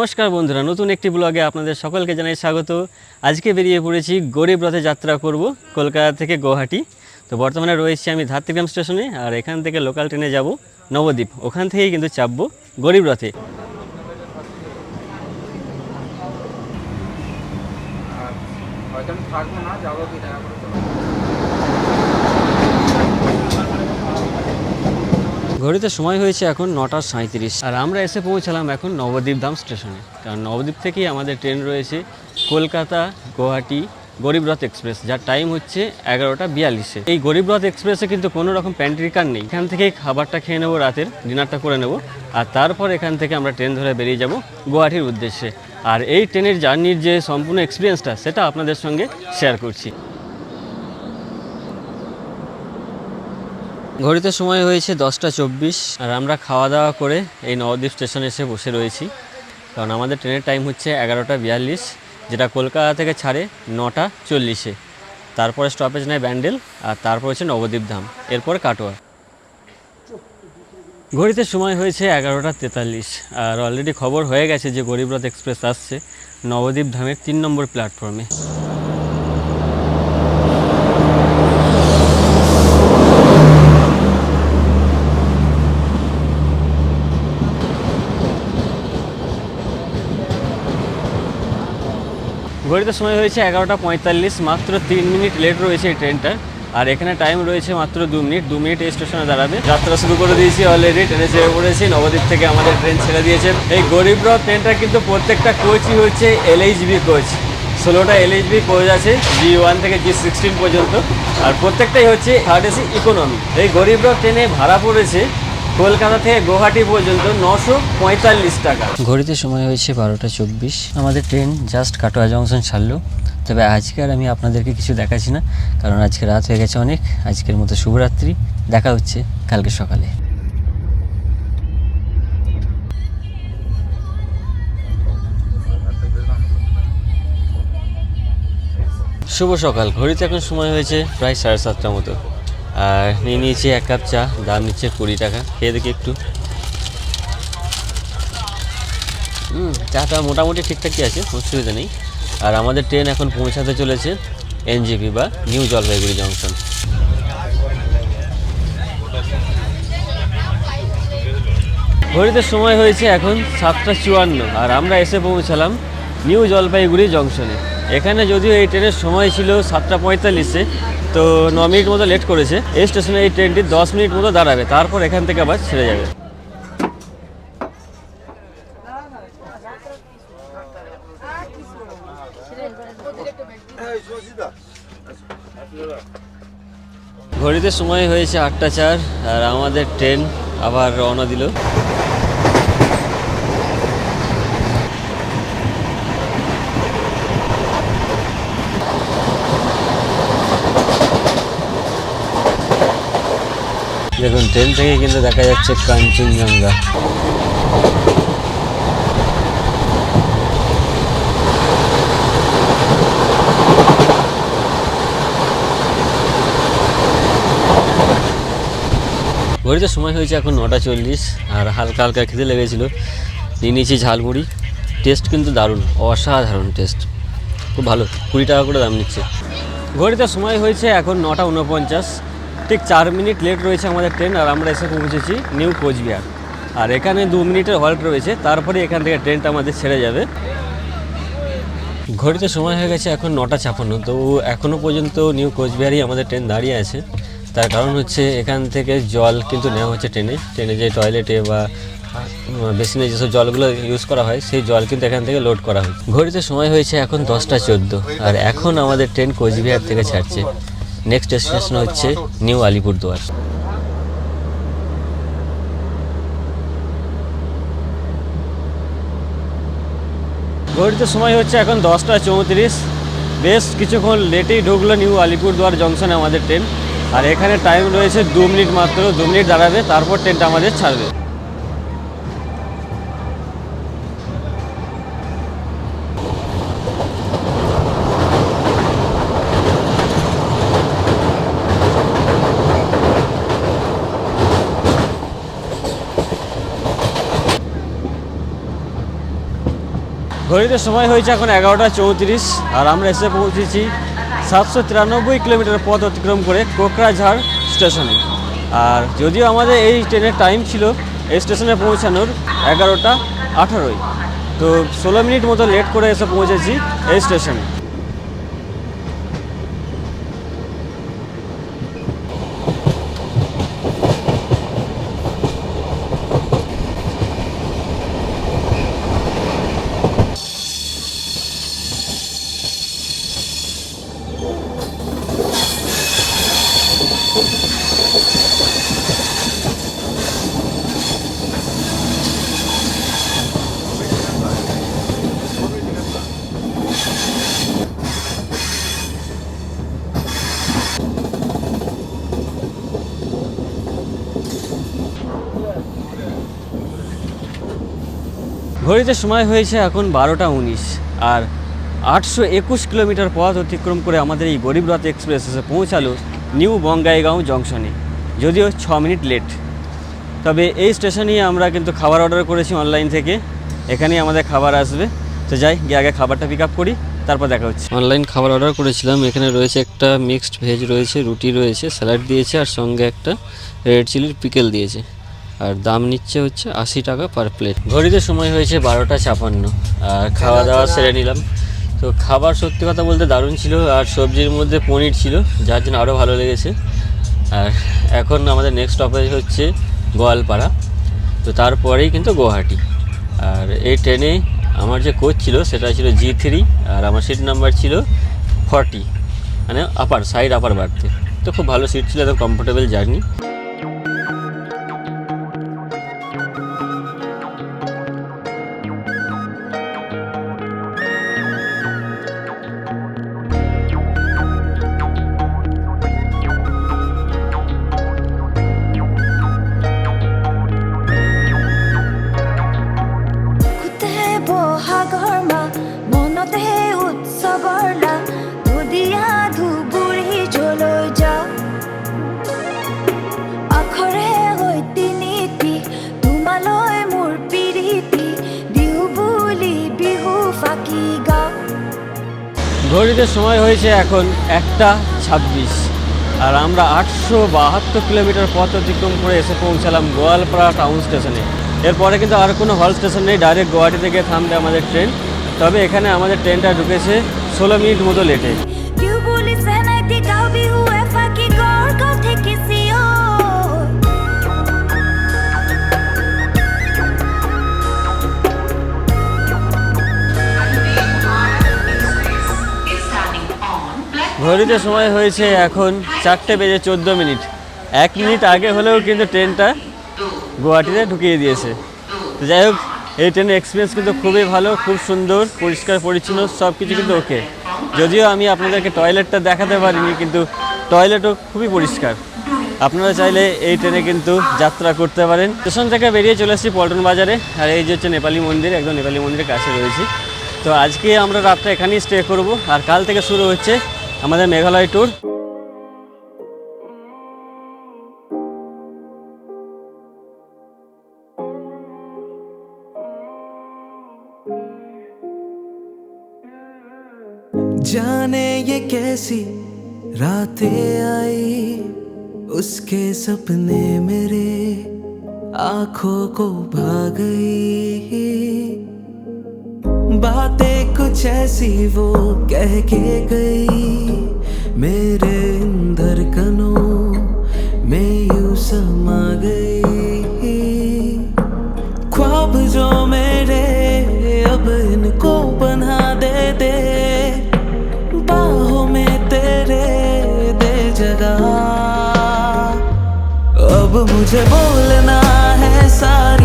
নমস্কার বন্ধুরা, নতুন একটি ব্লগে আপনাদের সকলকে জানাই স্বাগত। আজকে বেরিয়ে পড়েছি গরিব রথে যাত্রা করব কলকাতা থেকে গুয়াহাটি। তো বর্তমানে রয়েছি আমি ধাত্রিগ্রাম স্টেশনে আর এখান থেকে লোকাল ট্রেনে যাব নবদ্বীপ। ওখান থেকেই কিন্তু চাপবো গরিব রথে। থাকব না, যাব কি দেখা করে চলে যাব। ঘড়িতে সময় হয়েছে এখন নটা সাঁত্রিশ আর আমরা এসে পৌঁছালাম এখন নবদ্বীপ ধাম স্টেশনে। কারণ নবদ্বীপ থেকেই আমাদের ট্রেন রয়েছে কলকাতা, গুয়াহাটি গরিবরথ এক্সপ্রেস, যার টাইম হচ্ছে এগারোটা বিয়াল্লিশে। এই গরিবরথ এক্সপ্রেসে কিন্তু কোনো রকম প্যান্ট্রি কার নেই। এখান থেকেই খাবারটা খেয়ে নেব, রাতের ডিনারটা করে নেব। আর তারপর এখান থেকে আমরা ট্রেন ধরে বেরিয়ে যাব গুয়াহাটির উদ্দেশ্যে। আর এই ট্রেনের জার্নির যে সম্পূর্ণ এক্সপিরিয়েন্সটা সেটা আপনাদের সঙ্গে শেয়ার করছি। ঘড়িতে সময় হয়েছে দশটা চব্বিশ, আর আমরা খাওয়া দাওয়া করে এই নবদ্বীপ স্টেশনে এসে বসে রয়েছি। কারণ আমাদের ট্রেনের টাইম হচ্ছে এগারোটা বিয়াল্লিশ, যেটা কলকাতা থেকে ছাড়ে নটা চল্লিশে। তারপরে স্টপেজ নেয় ব্যান্ডেল, আর তারপর হচ্ছে নবদ্বীপ ধাম, এরপর কাটোয়া। ঘড়িতে সময় হয়েছে এগারোটা তেতাল্লিশ, আর অলরেডি খবর হয়ে গেছে যে গরিবরথ এক্সপ্রেস আসছে নবদ্বীপ ধামের তিন নম্বর প্ল্যাটফর্মে। ঘড়িতে সময় হয়েছে এগারোটা পঁয়তাল্লিশ, মাত্র তিন মিনিট লেট রয়েছে এই ট্রেনটার আর এখানে টাইম রয়েছে মাত্র দু মিনিট দু মিনিট এই স্টেশনে দাঁড়াবে। যাত্রা শুরু করে দিয়েছি অলরেডি ট্রেনে চেপে পড়েছি, নবদ্বীপ থেকে আমাদের ট্রেন ছেড়ে দিয়েছে। এই গরিবরথ ট্রেনটা কিন্তু প্রত্যেকটা কোচই হচ্ছে এলএইচবি কোচ ষোলোটা এলএইচবি কোচ আছে জি ওয়ান থেকে জি সিক্সটিন পর্যন্ত। আর প্রত্যেকটাই হচ্ছে থার্ড এসি ইকোনমি এই গরিবরথ ট্রেনে ভাড়া পড়েছে কলকাতা থেকে গুয়াহাটি পর্যন্ত নশো পঁয়তাল্লিশ টাকা। ঘড়িতে সময় হয়েছে বারোটা চব্বিশ। আমাদের ট্রেন জাস্ট কাটোয়া জংশন ছাড়লো। তবে আজকে আর আমি আপনাদেরকে কিছু দেখাচ্ছি না, কারণ আজকে রাত হয়ে গেছে অনেক। আজকের মতো শুভরাত্রি। দেখা হচ্ছে কালকে সকালে। শুভ সকাল। ঘড়িতে এখন সময় হয়েছে প্রায় সাড়ে সাতটার মতো। আর নিয়ে নিয়েছি এক কাপ চা, দাম নিচ্ছে কুড়ি টাকা। খেয়ে দেখি একটু। হুম, চাটা মোটামুটি ঠিকঠাকই আছে, অসুবিধা নেই। আর আমাদের ট্রেন এখন পৌঁছাতে চলেছে এনজিপি বা নিউ জলপাইগুড়ি জংশন। ঘড়িতে সময় হয়েছে এখন সাতটা চুয়ান্ন, আর আমরা এসে পৌঁছালাম নিউ জলপাইগুড়ি জংশনে। এখানে যদিও এই ট্রেনের সময় ছিল সাতটা পঁয়তাল্লিশে তো ন মিনিট মতো লেট করেছে। এই স্টেশনে এই ট্রেনটি দশ মিনিট মতো দাঁড়াবে, তারপর এখান থেকে আবার ছেড়ে যাবে। ঘড়িতে সময় হয়েছে আটটা চার, আর আমাদের ট্রেন আবার রওনা দিল। দেখুন ট্রেন থেকে কিন্তু দেখা যাচ্ছে কাঞ্চনজঙ্ঘা। ঘড়িতে সময় হয়েছে এখন নটা চল্লিশ, আর হালকা হালকা খেতে লেগেছিলো। নিয়ে নিয়েছি ঝালমুড়ি। টেস্ট কিন্তু দারুণ, অসাধারণ টেস্ট খুব ভালো, কুড়ি টাকা করে দাম নিচ্ছে। ঘড়িতে সময় হয়েছে এখন নটা উনপঞ্চাশ ঠিক চার মিনিট লেট রয়েছে আমাদের ট্রেন আর আমরা এসে পৌঁছেছি নিউ কোচবিহার আর এখানে দু মিনিটের হল্ট রয়েছে, তারপরে এখান থেকে ট্রেনটা আমাদের ছেড়ে যাবে। ঘড়িতে সময় হয়ে গেছে এখন নটা ছাপান্ন তো এখনও পর্যন্ত নিউ কোচবিহারই আমাদের ট্রেন দাঁড়িয়ে আছে। তার কারণ হচ্ছে এখান থেকে জল কিন্তু নেওয়া হচ্ছে ট্রেনে ট্রেনে যে টয়লেটে বা বেসিনে যেসব জলগুলো ইউজ করা হয়, সেই জল কিন্তু এখান থেকে লোড করা হয়। ঘড়িতে সময় হয়েছে এখন দশটা চোদ্দ, আর এখন আমাদের ট্রেন কোচবিহার থেকে ছাড়ছে। নেক্সট ডেস্টিনেশন হচ্ছে নিউ আলিপুরদুয়ার ঘড়িতে সময় হচ্ছে এখন দশটা চৌত্রিশ। বেশ কিছুক্ষণ লেটেই ঢুকলো নিউ আলিপুরদুয়ার জংশনে আমাদের ট্রেন আর এখানে টাইম রয়েছে দু মিনিট মাত্র। দু মিনিট দাঁড়াবে, তারপর ট্রেনটা আমাদের ছাড়বে। ঘড়িতে সময় হয়েছে এখন এগারোটা চৌত্রিশ আর আমরা এসে পৌঁছেছি সাতশো তিরানব্বই কিলোমিটার পথ অতিক্রম করে কোকরাঝাড় স্টেশনে। আর যদিও আমাদের এই ট্রেনের টাইম ছিল, এই স্টেশনে পৌঁছানোর এগারোটা আঠারোই। তো ষোলো মিনিট মতো লেট করে এসে পৌঁছেছি এই স্টেশনে। ঘড়িতে সময় হয়েছে এখন বারোটা উনিশ, আর আটশো একুশ কিলোমিটার পথ অতিক্রম করে আমাদের এই গরিবরথ এক্সপ্রেস এসে পৌঁছালো নিউ বঙ্গাইগাঁও জংশনে, যদিও ছ মিনিট লেট। তবে এই স্টেশনেই আমরা কিন্তু খাবার অর্ডার করেছি অনলাইন থেকে, এখানেই আমাদের খাবার আসবে। তো যাই, গিয়ে আগে খাবারটা পিক আপ করি, তারপর দেখা হচ্ছে। অনলাইন খাবার অর্ডার করেছিলাম, এখানে রয়েছে একটা মিক্সড ভেজ রয়েছে, রুটি রয়েছে স্যালাড দিয়েছে, আর সঙ্গে একটা রেড চিলির পিকেল দিয়েছে। আর দাম নিচ্ছে হচ্ছে আশি টাকা পার প্লেট ঘড়িতে সময় হয়েছে বারোটা ছাপান্ন আর খাওয়া দাওয়া সেরে নিলাম। তো খাবার সত্যি কথা বলতে দারুণ ছিল আর সবজির মধ্যে পনির ছিল যার জন্য আরও ভালো লেগেছে। আর এখন আমাদের নেক্সট স্টপেজ হচ্ছে গোয়ালপাড়া তো তারপরেই কিন্তু গুয়াহাটি। আর এই ট্রেনে আমার যে কোচ ছিল সেটা ছিল জি থ্রি আর আমার সিট নাম্বার ছিল ফর্টি মানে আপার সাইড আপার বাড়তে। তো খুব ভালো সিট ছিল একদম কমফোর্টেবল জার্নি ঘড়িতে সময় হয়েছে এখন একটা ছাব্বিশ। আর আমরা আটশো বাহাত্তর কিলোমিটার পথ অতিক্রম করে এসে পৌঁছালাম গোয়ালপাড়া টাউন স্টেশনে এরপরে কিন্তু আর কোনো হল স্টেশন নেই ডাইরেক্ট গুয়াহাটি থেকে থামবে আমাদের ট্রেন তবে এখানে আমাদের ট্রেনটা ঢুকেছে ষোলো মিনিট মতো লেটে ঘড়িতে সময় হয়েছে এখন চারটে বেজে চোদ্দ মিনিট। এক মিনিট আগে হলেও কিন্তু ট্রেনটা গুয়াহাটিতে ঢুকিয়ে দিয়েছে। তো যাই হোক, এই ট্রেনের এক্সপিরিয়েন্স কিন্তু খুবই ভালো, খুব সুন্দর, পরিষ্কার, পরিচ্ছন্ন সব কিছু কিন্তু ওকে যদিও আমি আপনাদেরকে টয়লেটটা দেখাতে পারিনি, কিন্তু টয়লেটও খুবই পরিষ্কার। আপনারা চাইলে এই ট্রেনে কিন্তু যাত্রা করতে পারেন। স্টেশন থেকে বেরিয়ে চলে এসেছি পল্টন বাজারে, আর এই যে হচ্ছে নেপালি মন্দির, একদম নেপালি মন্দিরের কাছে রয়েছি। তো আজকে আমরা রাতটা এখানেই স্টে করব, আর কাল থেকে শুরু হচ্ছে আমাদের মেঘালয় ট্যুর जाने ये कैसी रातें आई उसके सपने मेरे आंखों को भा गई बातें कुछ ऐसी वो कह के गई। मेरे इन धड़कनों में यू समा गई। ख्वाब जो मेरे अब इनको बना दे दे। बाहों में तेरे दे जगह अब मुझे बोलना है सारी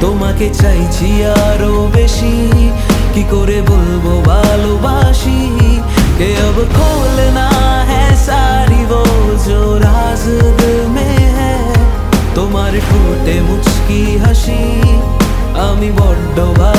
তোমাকে চাইছি আরও বেশি। কি করে বলব ভালোবাসি? কে অব খোলনা হ্যাঁ সারি ও জো রাজ মে তোমার ঠোঁটে মুচকি হাসি, আমি বড্ড ভালো